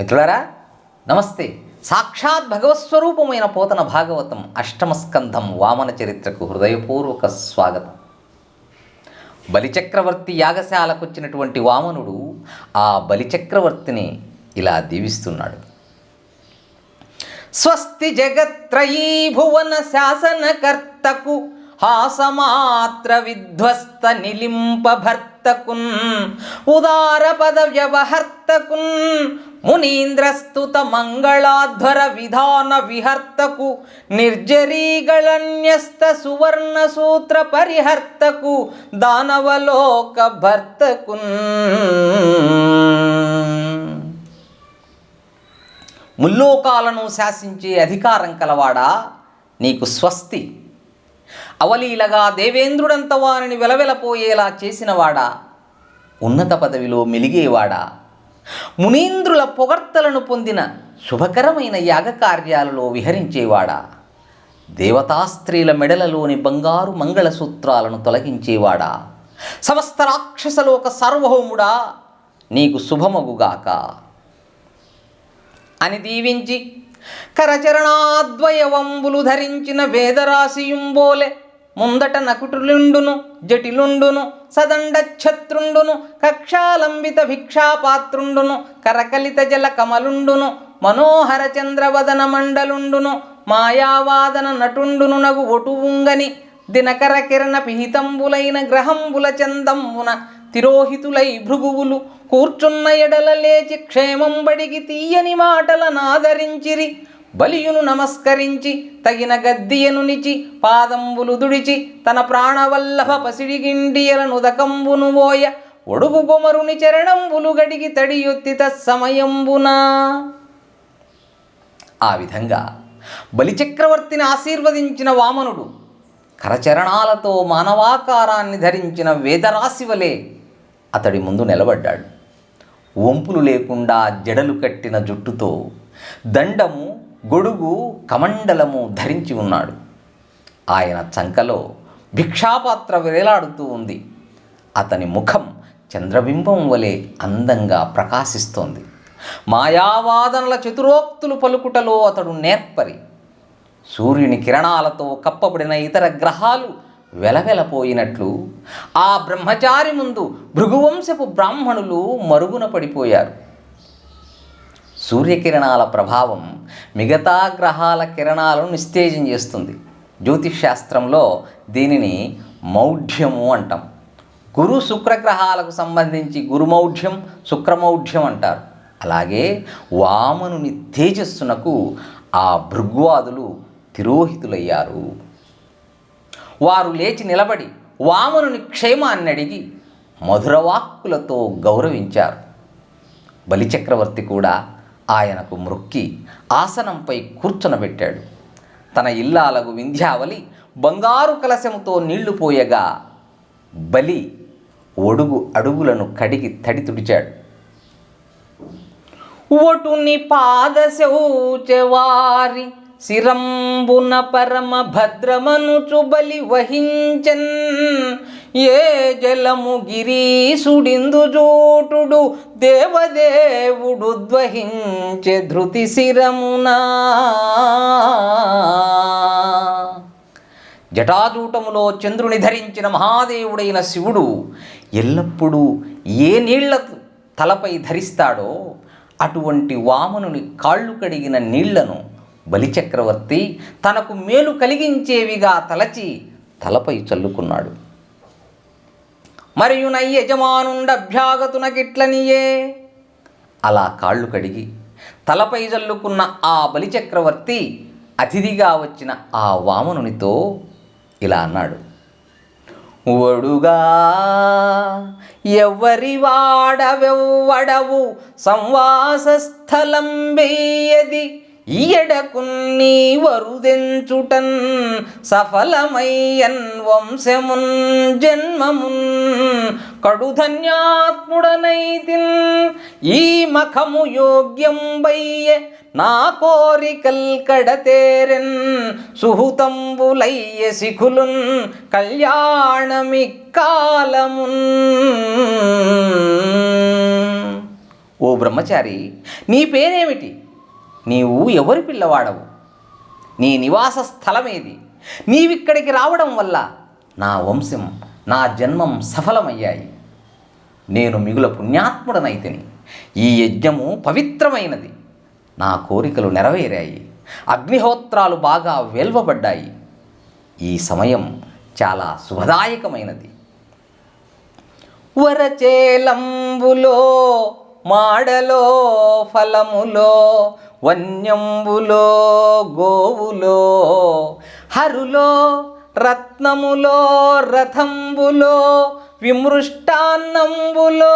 మిత్రులారా నమస్తే. సాక్షాత్ భగవత్స్వరూపమైన పోతన భాగవతం అష్టమస్కంధం వామన చరిత్రకు హృదయపూర్వక స్వాగతం. బలిచక్రవర్తి యాగశాలకొచ్చినటువంటి వామనుడు ఆ బలిచక్రవర్తిని ఇలా దీవిస్తున్నాడు. స్వస్తి జగత్రయీ భువన శాసనకర్తకు హాసమాత్ర విధ్వస్త నిలింప భర్తకున్ ఉదార పద వ్యవహర్తకున్ మునీంద్రస్తుత మంగళాధ్వర విధాన విహర్తకు నిర్జరీగళన్యస్త ಸುವರ್ಣ ಸೂತ್ರ పరిహర్తకు దానవలోక భర్తకున్ ముల్లోకాలను శాసించే అధికారం కలవాడా? నీకు స్వస్తి. అవలీలగా దేవేంద్రుడంత వారిని వెలవెలపోయేలా చేసినవాడా? ఉన్నత పదవిలో మెలిగేవాడా? మునీంద్రుల పొగర్తలను పొందిన శుభకరమైన యాగకార్యాలలో విహరించేవాడా? దేవతాస్త్రీల మెడలలోని బంగారు మంగళసూత్రాలను తొలగించేవాడా? సమస్త రాక్షసలోక సార్వభౌముడా నీకు శుభమగుగాక. అని దీవించి కరచరణాద్వయవంబులు ధరించిన వేదరాశియుంబోలే ముందట నకుటులుండును జటిలుండును సదండ ఛత్రుండును కక్షాలంబిత భిక్షాపాత్రుండును కరకలిత జల కమలుండును మనోహర చంద్రవదన మండలుండును మాయావాదన నటుండును నగు ఒటువుంగని దినకర కిరణ పిహితంబులైన గ్రహంబుల చందమ్మున తిరోహితులై భృగువులు కూర్చున్న ఎడల లేచి క్షేమం బడిగి తీయని మాటలనాదరించిరి బలియును నమస్కరించి తగిన గద్దియను నిచి పాదంబులు దుడిచి తన ప్రాణవల్లభ పసిడిగిండియలను ఉదకంబును ఓయ ఒడుగు కుమరుని చరణంబులు గడిగి తడియొత్తి సమయంబునా ఆ విధంగా బలిచక్రవర్తిని ఆశీర్వదించిన వామనుడు కరచరణాలతో మానవాకారాన్ని ధరించిన వేదరాశి వలె అతడి ముందు నిలబడ్డాడు. వంపులు లేకుండా జడలు కట్టిన జుట్టుతో దండము గొడుగు కమండలము ధరించి ఉన్నాడు. ఆయన చంకలో భిక్షాపాత్ర వేలాడుతూ ఉంది. అతని ముఖం చంద్రబింబం వలె అందంగా ప్రకాశిస్తోంది. మాయావాదనల చతురోక్తులు పలుకుటలో అతడు నేర్పరి. సూర్యుని కిరణాలతో కప్పబడిన ఇతర గ్రహాలు వెలవెలపోయినట్లు ఆ బ్రహ్మచారి ముందు భృగువంశపు బ్రాహ్మణులు మరుగున పడిపోయారు. సూర్యకిరణాల ప్రభావం మిగతా గ్రహాల కిరణాలను నిస్తేజం చేస్తుంది. జ్యోతిష్ శాస్త్రంలో దీనిని మౌఢ్యము అంటాం. గురు శుక్రగ్రహాలకు సంబంధించి గురుమౌఢ్యం శుక్రమౌఢ్యం అంటారు. అలాగే వామనుని తేజస్సునకు ఆ భృగ్వాదులు తిరోహితులయ్యారు. వారు లేచి నిలబడి వామనుని క్షేమాన్ని అడిగి మధురవాక్కులతో గౌరవించారు. బలిచక్రవర్తి కూడా ఆయనకు మ్రొక్కి ఆసనంపై కూర్చునబెట్టాడు తన ఇల్లాలకు వింధ్యావలి బంగారు కలశముతో నీళ్ళు పోయగా బలి ఒడుగు అడుగులను కడిగి తడి తుడిచాడు. ఒటుని పాదశౌచవారి శిరంబున పరమ భద్రమనుచు బలి వహించన్. ఏ జలము గిరీసుడిందు జోటుడు దేవదేవుడు ద్వహించె ధృతి శిరమునా. జటాజూటములో చంద్రుని ధరించిన మహాదేవుడైన శివుడు ఎల్లప్పుడూ ఏ నీళ్ళ తలపై ధరిస్తాడో అటువంటి వామనుని కాళ్ళు కడిగిన నీళ్ళను బలిచక్రవర్తి తనకు మేలు కలిగించేవిగా తలచి తలపై చల్లుకున్నాడు. మరియు నై యజమానుండభ్యాగతునకిట్లనియే అలా కాళ్ళు కడిగి తలపై జల్లుకున్న ఆ బలిచక్రవర్తి అతిథిగా వచ్చిన ఆ వామనునితో ఇలా అన్నాడు ఒడుగా ఎవరి వాడవెవ్వడవు సంవాస స్థలం వేయది. ఈయడకున్ని వరుదెంచుటన్ సఫలమయ్యన్ వంశమున్ జన్మమున్ కడుధన్యాత్ముడనైతిన్ ఈ మఖము యోగ్యం బయ్యే నా కోరికల్ కడతేరెన్ సుహుతంబులయ్య శిఖులున్ కళ్యాణమిక్కాలమున్. ఓ బ్రహ్మచారి నీ పేరేమిటి? నీవు ఎవరి పిల్లవాడవు? నీ నివాస స్థలమేది? నీవిక్కడికి రావడం వల్ల నా వంశం నా జన్మం సఫలమయ్యాయి. నేను మిగుల పుణ్యాత్ముడనైతిని. ఈ యజ్ఞము పవిత్రమైనది. నా కోరికలు నెరవేరాయి. అగ్నిహోత్రాలు బాగా వెల్వబడ్డాయి. ఈ సమయం చాలా శుభదాయకమైనది. వరచేలంబులో మాడలో ఫలములో వన్యంబులో గోవులో హరులో రత్నములో రథంబులో విమృష్టాన్నంబులో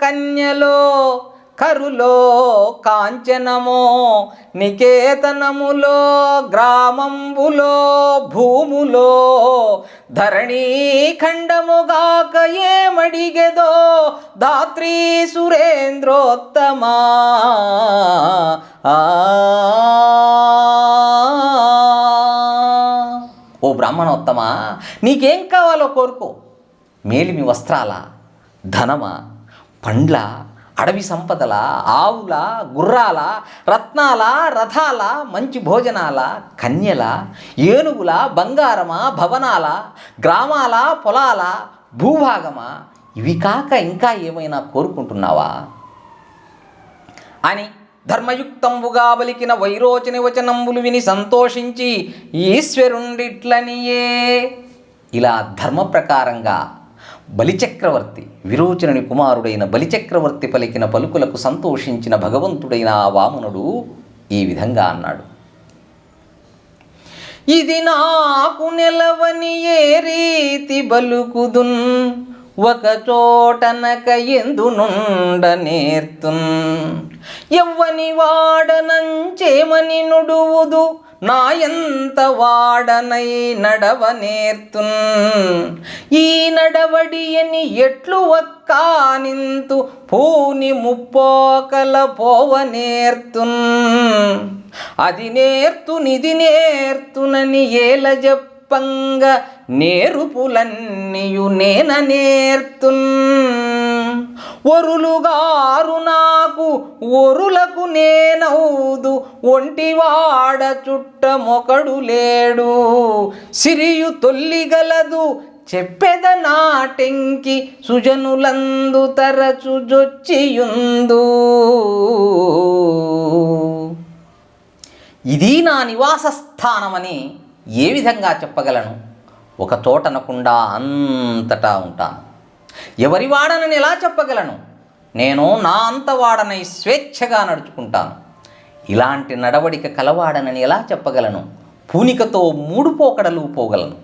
కన్యలో కరులో కాంచనమో నికేతనములో గ్రామంబులో భూములో ధరణీఖండముగాక ఏమడిగెదో దాత్రీ సురేంద్రోత్తమా ఆ. ఓ బ్రాహ్మణోత్తమా నీకేం కావాలో కోరుకో మేలిమి వస్త్రాల ధనమా పండ్ల అడవి సంపదల ఆవుల గుర్రాల రత్నాల రథాల మంచి భోజనాల కన్యల ఏనుగుల బంగారమ భవనాల గ్రామాల పొలాల భూభాగమా ఇవి కాక ఇంకా ఏమైనా కోరుకుంటున్నావా? అని ధర్మయుక్తంబుగా బలికిన వైరోచని వచనంబులు విని సంతోషించి ఈశ్వరుండిట్లనియే. ఇలా ధర్మ ప్రకారంగా బలిచక్రవర్తి విరోచనుని కుమారుడైన బలిచక్రవర్తి పలికిన పలుకులకు సంతోషించిన భగవంతుడైన ఆ వామనుడు ఈ విధంగా అన్నాడు. ఇది నాకు నెలవని ఏ రీతి బలుకుదున్? ఒక చోటనక ఎందునుండ నేర్తున్. ఎవ్వని వాడనంచేమని నుడువుదు నాయంత వాడనై నడవ నేర్తున్. ఈ నడవడియని ఎట్లు ఒక్కానింతు పూని ముప్పోకల పోవ నేర్తున్. అది నేర్తునిది నేర్తునని ఏల చెప్పంగా నేరుపులన్నీయు నేన నేర్తున్. ఒరులుగారు నాకు ఒరులకు నేనౌదు ఒంటివాడ చుట్టమొకడు లేడు. సిరియు తొల్లిగలదు చెప్పెద నాటెంకి సుజనులందు తరచు జొచ్చియుందు. ఇది నా నివాస స్థానమని ఏ విధంగా చెప్పగలను? ఒక చోటనకుండా అంతటా ఉంటాను. ఎవరి వాడనని ఎలా చెప్పగలను? నేను నా అంత వాడనై స్వేచ్ఛగా నడుచుకుంటాను. ఇలాంటి నడవడిక కలవాడనని ఎలా చెప్పగలను? పూనికతో మూడు పోకడలు పోగలను.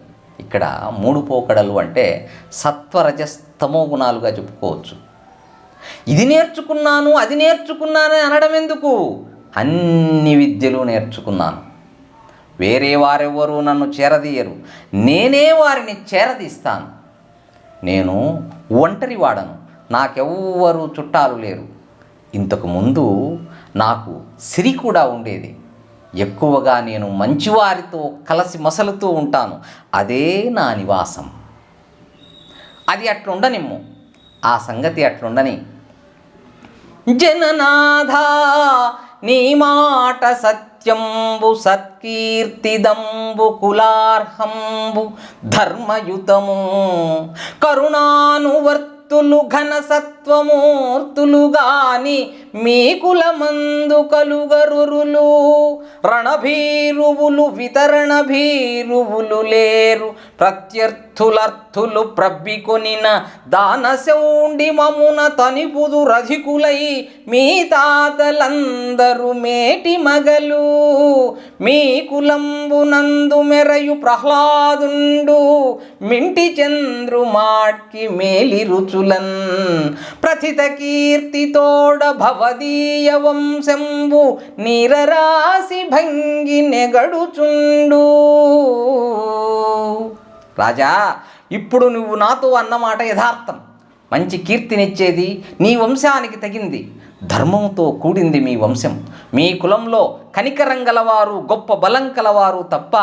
ఇక్కడ మూడు పోకడలు అంటే సత్వరజస్తమో గుణాలుగా చెప్పుకోవచ్చు. ఇది నేర్చుకున్నాను అది నేర్చుకున్నానని అనడం ఎందుకు? అన్ని విద్యలు నేర్చుకున్నాను. వేరే వారెవ్వరూ నన్ను చేరదీయరు. నేనే వారిని చేరదీస్తాను. నేను ఒంటరి వాడను. నాకెవ్వరూ చుట్టాలు లేరు. ఇంతకుముందు నాకు సిరి కూడా ఉండేది. ఎక్కువగా నేను మంచివారితో కలిసి మసలుతూ ఉంటాను. అదే నా నివాసం. అది అట్లుండనిమ్ము. ఆ సంగతి అట్లుండని. జననాథ నీ మాట సత్యంబు సత్కీర్తిదంబు కులార్హంబు ధర్మయుతము. కరుణానువర్తులు ఘన సత్వమూర్తులు గాని మీ కులమందు కలుగరురులు రణభీరువులు వితరణ భీరువులు లేరు. ప్రత్యర్థులర్థులు ప్రబ్బికొనిన దానశౌండి మమున తనిపుదు రధికులై మీ తాతలందరూ మేటి మగలు. మీ కులంబునందు మెరయు ప్రహ్లాదుండు మింటి చంద్రు మాట్కి మేలి రుచులన్ ప్రథిత కీర్తితోడ భవ భవదీయ వంశంబు నీరరాశి భంగి నెగడుచుండు. రాజా ఇప్పుడు నువ్వు నాతో అన్నమాట యథార్థం. మంచి కీర్తినిచ్చేది నీ వంశానికి తగింది. ధర్మంతో కూడింది మీ వంశం. మీ కులంలో కనికరం గలవారు గొప్ప బలం కలవారు తప్ప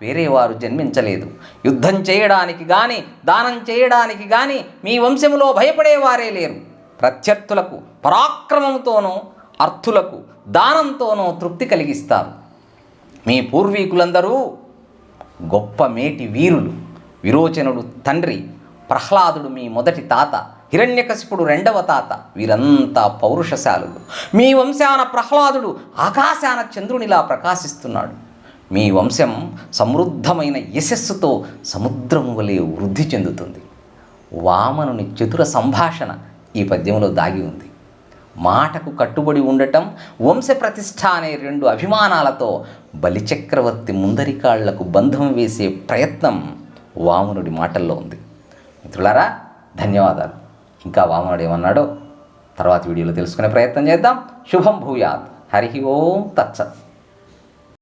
వేరే వారు జన్మించలేదు. యుద్ధం చేయడానికి కానీ దానం చేయడానికి కానీ మీ వంశంలో భయపడేవారే లేరు. ప్రత్యర్థులకు పరాక్రమంతోనూ అర్థులకు దానంతోనూ తృప్తి కలిగిస్తారు. మీ పూర్వీకులందరూ గొప్ప మేటి వీరులు. విరోచనుడు తండ్రి ప్రహ్లాదుడు మీ మొదటి తాత హిరణ్యకశిపుడు రెండవ తాత వీరంతా పౌరుషశాలులు. మీ వంశాన ప్రహ్లాదుడు ఆకాశాన చంద్రునిలా ప్రకాశిస్తున్నాడు. మీ వంశం సమృద్ధమైన యశస్సుతో సముద్రం వలె వృద్ధి చెందుతుంది. వామనుని చతుర సంభాషణ ఈ పద్యంలో దాగి ఉంది. మాటకు కట్టుబడి ఉండటం వంశ ప్రతిష్ఠ అనే రెండు అభిమానాలతో బలిచక్రవర్తి ముందరికాళ్ళకు బంధం వేసే ప్రయత్నం వామనుడి మాటల్లో ఉంది. మిత్రులారా ధన్యవాదాలు. ఇంకా వామనుడు ఏమన్నాడో తర్వాత వీడియోలో తెలుసుకునే ప్రయత్నం చేద్దాం. శుభం భూయాత్. హరి ఓం తచ్చత్